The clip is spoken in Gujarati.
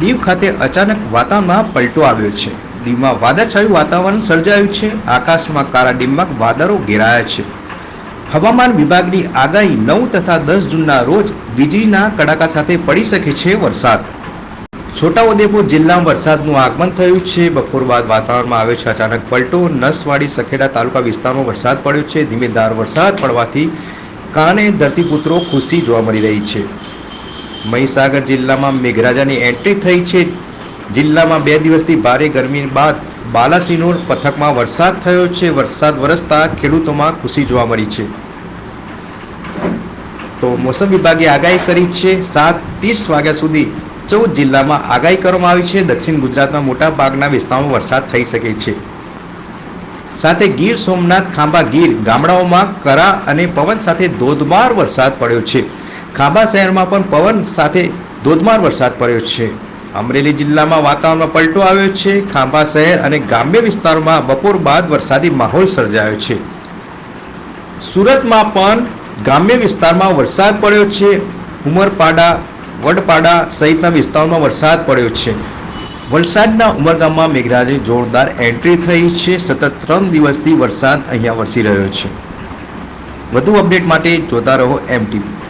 દીવ ખાતે અચાનક વાતાવરણમાં પલટો આવ્યો છે. દીવમાં વાદળછાયું વાતાવરણ સર્જાયું છે. આકાશમાં કાળા ડિમ્બક વાદળો ઘેરાયા છે. હવામાન વિભાગની આગાહી નવ તથા દસ જૂનના રોજ વીજળીના કડાકા સાથે પડી શકે છે વરસાદ. છોટાઉદેપુર જિલ્લામાં વરસાદનું આગમન થયું છે. બપોર બાદ વાતાવરણમાં આવ્યો છે અચાનક પલટો. નસવાડી, સખેડા તાલુકા વિસ્તારમાં વરસાદ પડ્યો છે. ધીમેધાર વરસાદ પડવાથી કાને ધરતીપુત્રો ખુશી જોવા મળી રહી છે. મહીસાગર જિલ્લામાં મેઘરાજાની એન્ટ્રી થઈ છે. જિલ્લામાં બે દિવસથી ભારે ગરમી બાદ બાલાસિનોર પથકમાં વરસાદ થયો છે. વરસાદ વરસતા ખેડૂતોમાં ખુશી જોવા મળી છે. તો મોસમ વિભાગે આગાહી કરી છે. સાત ત્રીસ વાગ્યા સુધી ચૌદ જિલ્લામાં આગાહી કરવામાં આવી છે. દક્ષિણ ગુજરાતમાં મોટા ભાગના વિસ્તારોમાં વરસાદ થઈ શકે છે. સાથે ગીર સોમનાથ ખાંભા ગીર ગામડાઓમાં કરા અને પવન સાથે ધોધમાર વરસાદ પડ્યો છે. ખાંભા શહેરમાં પણ પવન સાથે ધોધમાર વરસાદ પડ્યો છે. અમરેલી જિલ્લામાં વાતાવરણમાં પલટો આવ્યો છે. ખાંભા શહેર અને ગ્રામ્ય વિસ્તારોમાં બપોર બાદ વરસાદી માહોલ સર્જાયો છે. સુરતમાં પણ ગ્રામ્ય વિસ્તારમાં વરસાદ પડ્યો છે. ઉમરપાડા, વડપાડા સહિતના વિસ્તારોમાં વરસાદ પડ્યો છે. વલસાડના ઉમરગામમાં મેઘરાજે જોરદાર એન્ટ્રી થઈ છે. સતત ત્રણ દિવસથી વરસાદ અહીંયા વરસી રહ્યો છે. વધુ અપડેટ માટે જોતા રહો એમટીવી